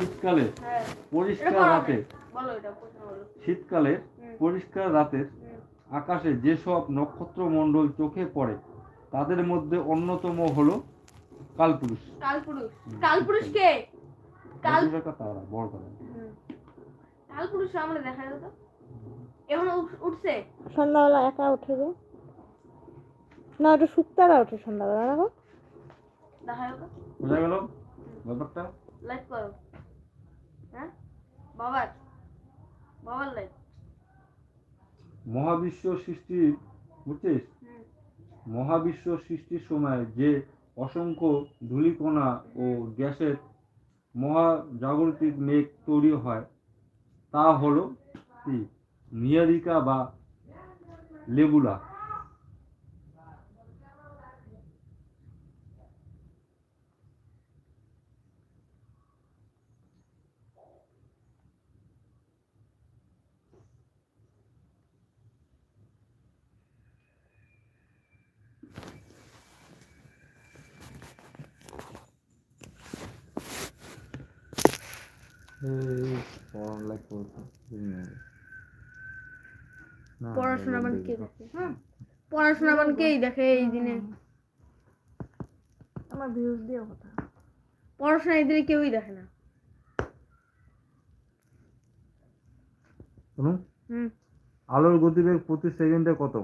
শীতকালে হ্যাঁ। পরিষ্কার রাতে শীতকালে পরিষ্কার রাতের। আকাশে যেসব নক্ষত্রমণ্ডল চোখে পড়ে তাদের মধ্যে অন্যতম হলো কালপুরুষ। কালপুরুষ। কালপুরুষ কে? কাল কাল তারা বড় হুম। কালপুরুষ আমরা দেখা যেত এখন উঠছে? সন্ধ্যাবেলা একা উঠে যায় না ওটা শুক্তারা ওঠে সন্ধ্যাবেলা দেখো দেখা গেল? ব্যাপারটা? লাইক করো। হ্যাঁ? বাবার? বাবার লাইক মহাবিশ্ব সৃষ্টি বুঝছিস মহাবিশ্ব সৃষ্টির সময় যে অসংখ্য ধূলিকণা ও গ্যাসের মহা মহাজাগতিক মেঘ তৈরি হয় তা হলো নিয়ারিকা বা লেবুলা। পড়াশোনা মানে কে দেখে পড়াশোনা মানে কেই দেখে এই দিনে। আমার ভিউজ দিয়ে কথা। পড়াশোনা এই দিনে কেউই দেখে না। শুনুন। আলোর গতিবেগ প্রতি সেকেন্ডে কত?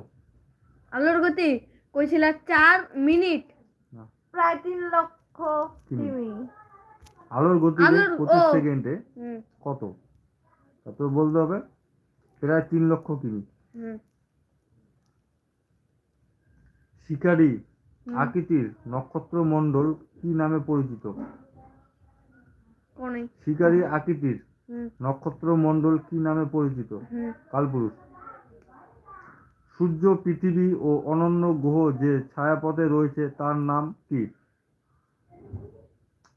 আলোর গতি কইছিল চার মিনিট। প্রায় তিন লক্ষ কিমি। আলোর আলোর- প্রতি সেকেন্ডে কত? তা তো বলতে হবে প্রায় তিন লক্ষ কিমি। শিকারী। আকৃতির নক্ষত্রমণ্ডল কি নামে পরিচিত? শিকারী আকৃতির হুম। নক্ষত্রমণ্ডল কি নামে পরিচিত? কালপুরুষ। সূর্য পৃথিবী ও অনন্য গ্রহ যে ছায়াপথে রয়েছে তার নাম কি?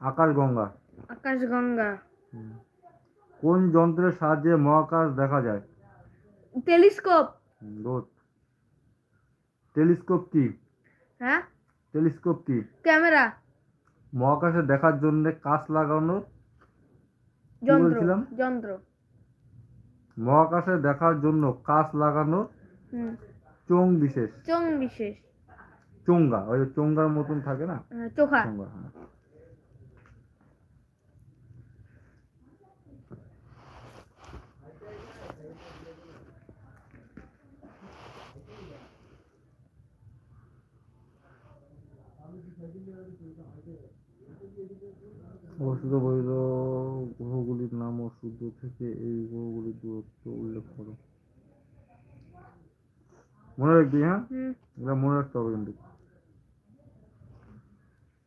আকাশগঙ্গা। আকাশগঙ্গা। কোন যন্ত্রের সাহায্যে মহাকাশ দেখা যায়? টেলিস্কোপ। রোদ। টেলিস্কোপ কি? হ্যাঁ? টেলিস্কোপ কি? ক্যামেরা। মহাকাশে দেখার জন্য কাঁচ লাগানোর যন্ত্র? যন্ত্র। মহাকাশে দেখার জন্য কাঁচ লাগানোর হুম। চোং বিশেষ। চং বিশেষ। চোঙ্গা ওই চোঙ্গার মতন থাকে না? হ্যাঁ, চোখা। চোঙ্গা অবস্থিত বৈধ গ্রহগুলির নাম ও সূর্য থেকে এই গ্রহগুলির দূরত্ব উল্লেখ করো। মনে রাখবি হ্যাঁ? এটা মনে রাখতে হবে কিন্তু।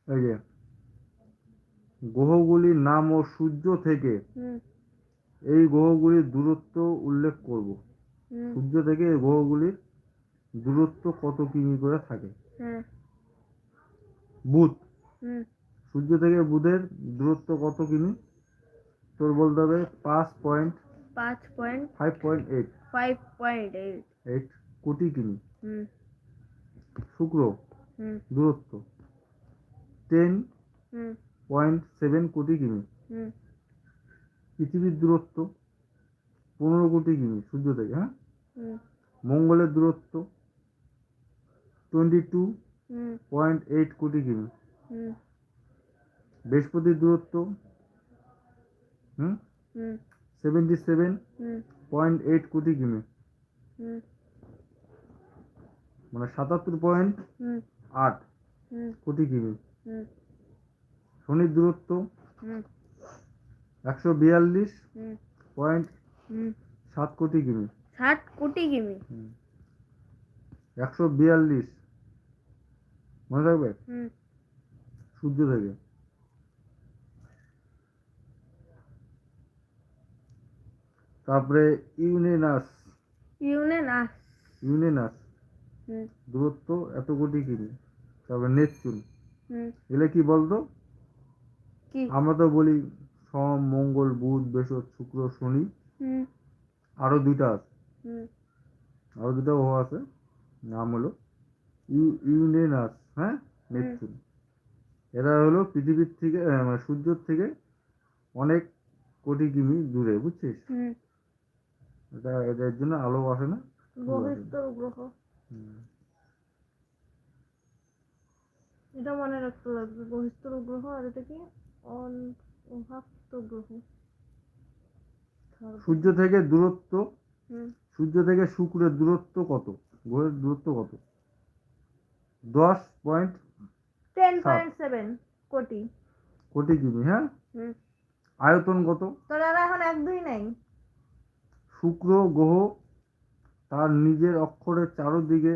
এই যে গ্রহগুলির নাম ও সূর্য থেকে এই গ্রহগুলির দূরত্ব উল্লেখ করব। সূর্য থেকে এই গ্রহগুলির দূরত্ব কত কিমি করে থাকে? বুধ। সূর্য থেকে বুধের দূরত্ব কত কিমি? তোর বলতে হবে পাঁচ পয়েন্ট পাঁচ point five point eight. Five point eight. Eight crore কিমি? শুক্র দূরত্ব টেন পয়েন্ট সেভেন কোটি কিমি। পৃথিবীর দূরত্ব পনেরো কোটি কিমি সূর্য থেকে হ্যাঁ? মঙ্গলের দূরত্ব twenty two point eight crore কিমি। বৃহস্পতির দূরত্ব হুম? Seventy seven point eight crore কিমি মানে সাতাত্তর পয়েন্ট আট কোটি কিমি শনির দূরত্ব একশো বিয়াল্লিশ পয়েন্ট সাত কোটি কিমি ষাট কোটি কিমি একশো বিয়াল্লিশ। মনে থাকবে? সূর্য থেকে। তারপরে ইউনেনাস। ইউনেনাস। ইউনেনাস। দূরত্ব এত কোটি কিমি। তারপরে নেপচুন। এলে কি বলতো? আমরা তো বলি সোম মঙ্গল বুধ বৃহস্পতি শুক্র শনি। আরও দুইটা আছে। আরও দুটো গ্রহ আছে। নাম হলো ইউ ইউনেনাস হ্যাঁ? নেপচুন। এরা হলো পৃথিবীর থেকে মানে সূর্যের থেকে অনেক কোটি কিমি দূরে বুঝছিস? এটা এর জন্য আলো আসে না? বহিস্তর গ্রহ। এটা মনে রাখতে লাগবে বহিস্তর গ্রহ আর এটা কি? অন- অভাক্ত গ্রহ। সূর্য থেকে দূরত্ব সূর্য থেকে শুক্রের দূরত্ব কত? গ্রহের দূরত্ব কত? দশ পয়েন্ট টেন। পয়েন্ট সেভেন কোটি। কোটি কিমি হ্যাঁ? আয়তন কত? তোর এখন এক দুই নাই। শুক্র গ্রহ তার নিজের অক্ষরের চারদিকে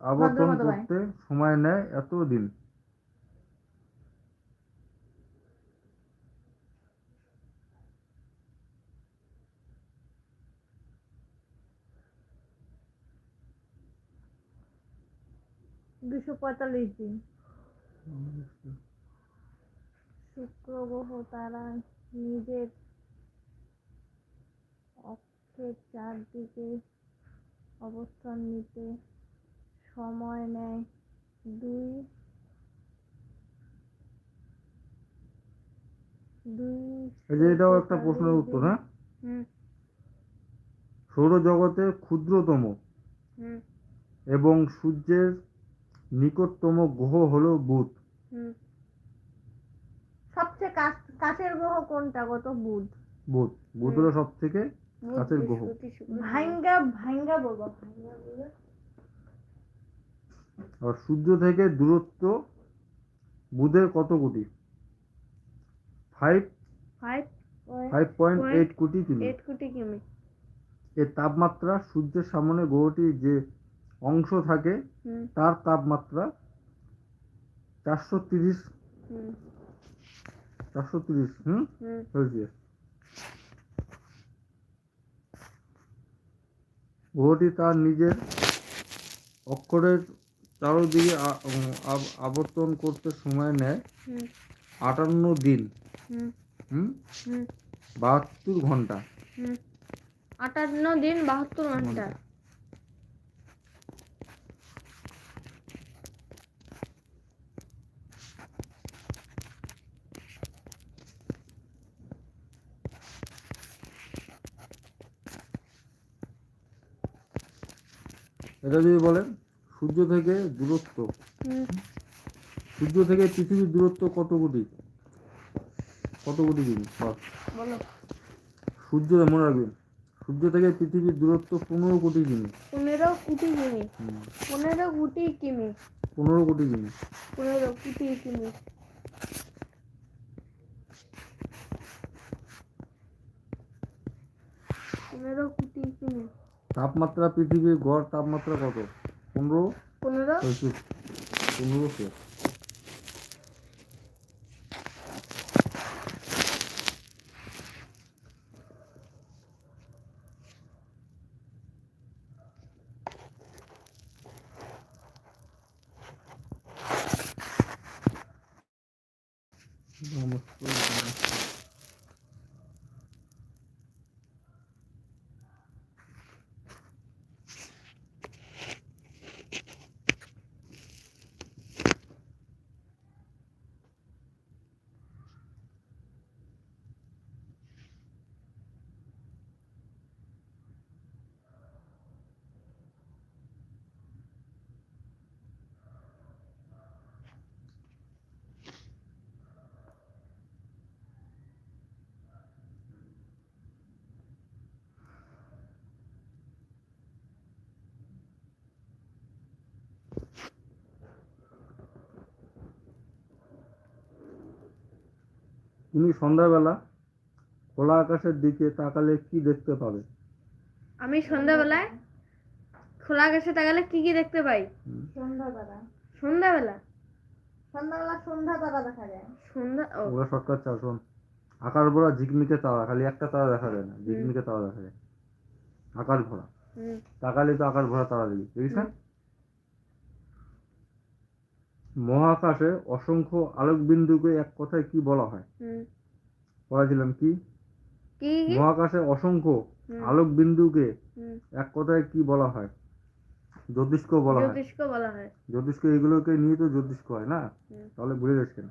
আবর্তন করতে সময় নেয় এত দিন দুশো পঁয়তাল্লিশ দিন। শুক্র গ্রহ তারা নিজের চারদিকে অবস্থান নিতে সময় নেয় দুই দুই এটাও একটা প্রশ্নের উত্তর হ্যাঁ? সৌরজগতের ক্ষুদ্রতম হুম। এবং সূর্যের নিকটতম গ্রহ হলো বুধ। হুম। সবচেয়ে কাছ কাছের গ্রহ কোনটা কত বুধ। বুধ। বুধ হলো সব থেকে কাছের গ্রহ ভাঙ্গা ভাঙ্গা বলব। আর সূর্য থেকে দূরত্ব বুধের কত crore? Five five five point eight crore কিমি। এইট কোটি কিমি। এর তাপমাত্রা সূর্যের সামনে গ্রহটির যে অংশ থাকে তার তাপমাত্রা চারশো তিরিশ। হুম। চারশো তিরিশ হুম? হুম। সেলসিয়াস। গ্রহটি তার নিজের অক্ষরের চারদিকে আবর্তন করতে সময় নেয়। আটান্ন দিন। হুম। বাহাত্তর ঘণ্টা। আটান্ন দিন বাহাত্তর ঘণ্টা। এটা যদি বলেন সূর্য থেকে দূরত্ব। সূর্য থেকে পৃথিবীর দূরত্ব কত কোটি? কত কোটি বল। সূর্য মনে রাখবেন সূর্য থেকে পৃথিবীর দূরত্ব পনেরো কোটি কিমি পনেরো কোটি কিমি পনেরো কোটি কিমি? পনেরো কোটি কিমি পনেরো কোটি কিমি। পনেরো কোটি কিমি। তাপমাত্রা পৃথিবীর গড় তাপমাত্রা কত? পনেরো? পনেরো। পনেরো পনেরোশো তুমি সন্ধ্যাবেলা খোলা আকাশের দিকে তাকালে কি দেখতে পাবে? আমি সন্ধ্যাবেলায় খোলা আকাশে তাকালে কি কি দেখতে পাই? সন্ধ্যাবেলা। সন্ধ্যাবেলা? সন্ধ্যাবেলা সন্ধ্যা তারা দেখা যায়। সন্ধ্যা ও। ওরা শর্টকাট চা শোন। আকার ভরা ঝিকমিকে তারা খালি একটা তারা দেখা যায় না ঝিকমিকে তারা দেখা যায়। আকার ভরা। হুম। তাকালে তো আকার ভরা তারা দেখি। দেখিস না? মহাকাশে অসংখ্য আলোক বিন্দুকে এক কথায় কি বলা হয়? পড়াছিলাম কি? মহাকাশে অসংখ্য হুম। আলোক বিন্দুকে এক কথায় কি বলা হয়? জ্যোতিষ্ক বলা হয়। জ্যোতিষ্ক বলা হয়। জ্যোতিষ্ক এগুলোকে নিয়ে তো জ্যোতিষ্ক হয় না? তাহলে ভুলে যাস কেন?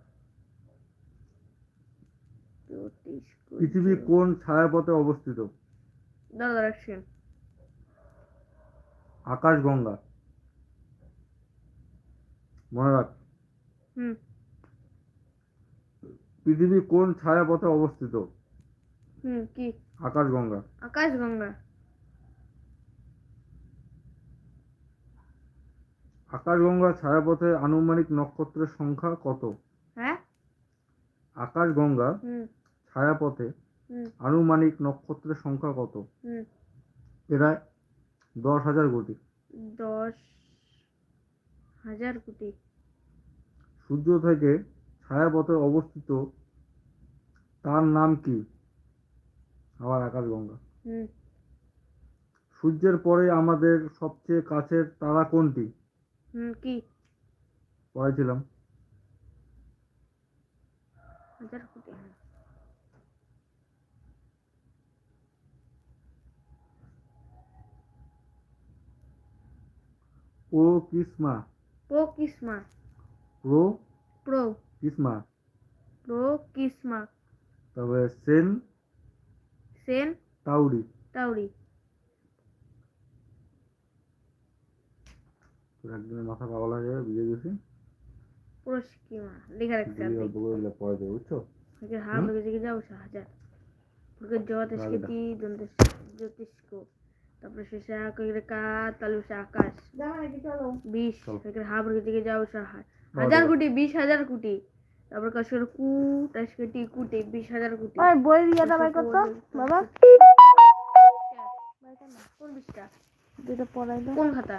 পৃথিবী কোন ছায়াপথে অবস্থিত? সেন আকাশগঙ্গা। রাখ পৃথিবী কোন ছায়াপথে অবস্থিত? কি? আকাশগঙ্গা। আকাশগঙ্গা। আকাশগঙ্গা ছায়াপথে আনুমানিক নক্ষত্রের সংখ্যা কত? হ্যাঁ? আকাশগঙ্গা ছায়াপথে আনুমানিক নক্ষত্রের সংখ্যা কত? প্রায় দশ হাজার কোটি। দশ হাজার কোটি। সূর্য থেকে ছায়াপথে অবস্থিত তার নাম কি? আবার আকাশগঙ্গা। হুম। সূর্যের পরে আমাদের সবচেয়ে কাছের তারা কোনটি? হুম কি? কোটি হ্যাঁ। ও কিসমা প্রো কিসমা প্রো প্রো কিসমা প্রো কিসমা তবে সেন সেন তাউরি টাউরি তোর একদিনের মাথা পাগল হয়ে যাবে বুঝে গেছি। প্রস্কিমা। লেখা রাখছে বুঝে অল্প করে পরে দেবে বুঝছ? diga já হাজার porque yo te তারপরে শেষে করে কা তালু সে আকাশ। বিশ। এখানে হাবর দিকে যাও সাহার হাজার। কোটি বিশ হাজার কোটি। তারপর কাজ করে কু টাস কেটি কুটি বিশ হাজার কোটি। আর বই ইয়েটা বাই করতো বাবা কোন বিশটা? দুটো পড়াই দাও কোন খাতা?